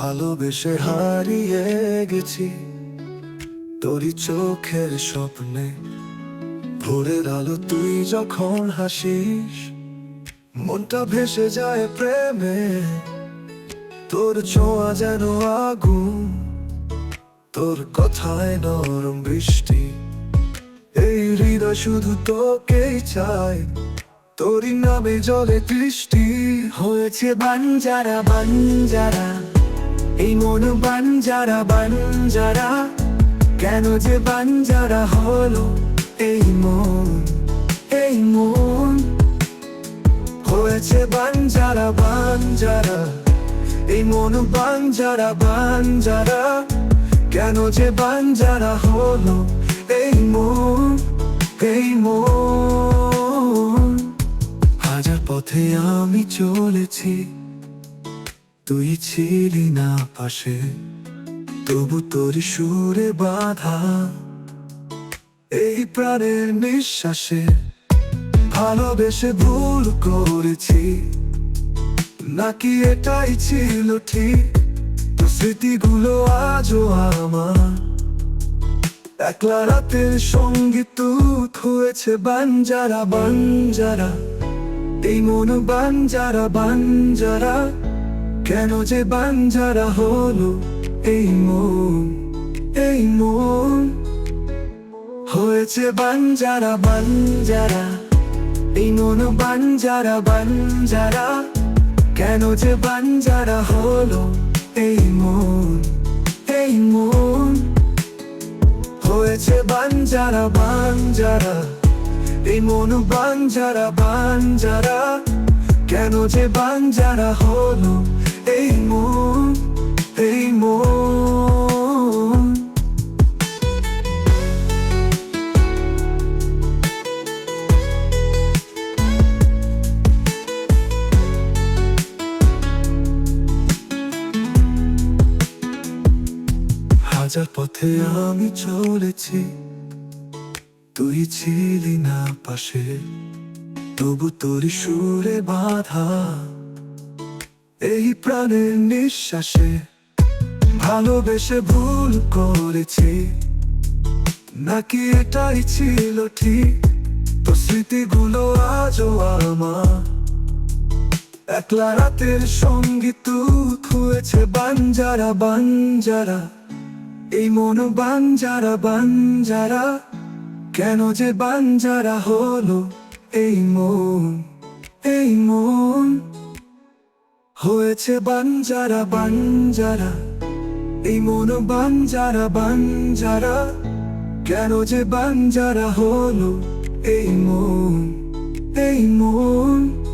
ভালোবেসে হারিয়ে গেছি। তোরই চোখের স্বপ্নে। ভোরের আলো তুই যখন হাসিস, মনটা ভেসে যায় প্রেমে। তোর ছোঁয়া যেন আগুন, তোর কথায় নরম বৃষ্টি। এই হৃদয় শুধু তোকেই চায় তোরই নামে জলে দৃষ্টি হয়েছে বাঞ্জারা বাঞ্জারা। এই মন বাঞ্জারা বাঞ্জারা, কেন যে বাঞ্জারা হলো এই মন এই মন? হয়েছে বাঞ্জারা বাঞ্জারা, এই মন বাঞ্জারা বাঞ্জারা, কেন যে বাঞ্জারা হলো এই মন এই মন? হাজার পথে আমি চলেছি। তুই ছিলি না পাশে, তবু তোর সুরে বাধা এই প্রাণের নিঃশ্বাসে। ভালোবেসে ভুল করেছি, নাকি এটাই ছিল ঠিক? স্মৃতিগুলো আজও আমার। একলা রাতের সংগীত হয়েছে বাঞ্জারা বাঞ্জারা। এই মন বাঞ্জারা বাঞ্জারা। কেন যে বাঞ্জারা হলো এই মন এই মন? হয়েছে বাঞ্জারা বাঞ্জারা এই মন বাঞ্জারা বাঞ্জারা কেন যে বাঞ্জারা হলো এই মন এই মন? হয়েছে বাঞ্জারা বাঞ্জারা এই মন বাঞ্জারা বাঞ্জারা কেন যে বাঞ্জারা হলো এই মন এই মন। হাজার পথে আমি চলেছি, তুই ছিলি না পাশে। তবু তোর সুরে বাধা এই প্রাণের নিঃশ্বাসে ভালোবেসে ভুল করেছি। নাকি এটাই ছিল ঠিক? তো স্মৃতিগুলো আজও আমার। একলা রাতের সংগীত হয়েছে বাঞ্জারা বাঞ্জারা। এই মন বাঞ্জারা বাঞ্জারা। কেন যে বাঞ্জারা হলো এই মন এই মন। হয়েছে বাঞ্জারা বাঞ্জারা। এই মন বাঞ্জারা বাঞ্জারা। কেন যে বাঞ্জারা হলো এই মন এই মন।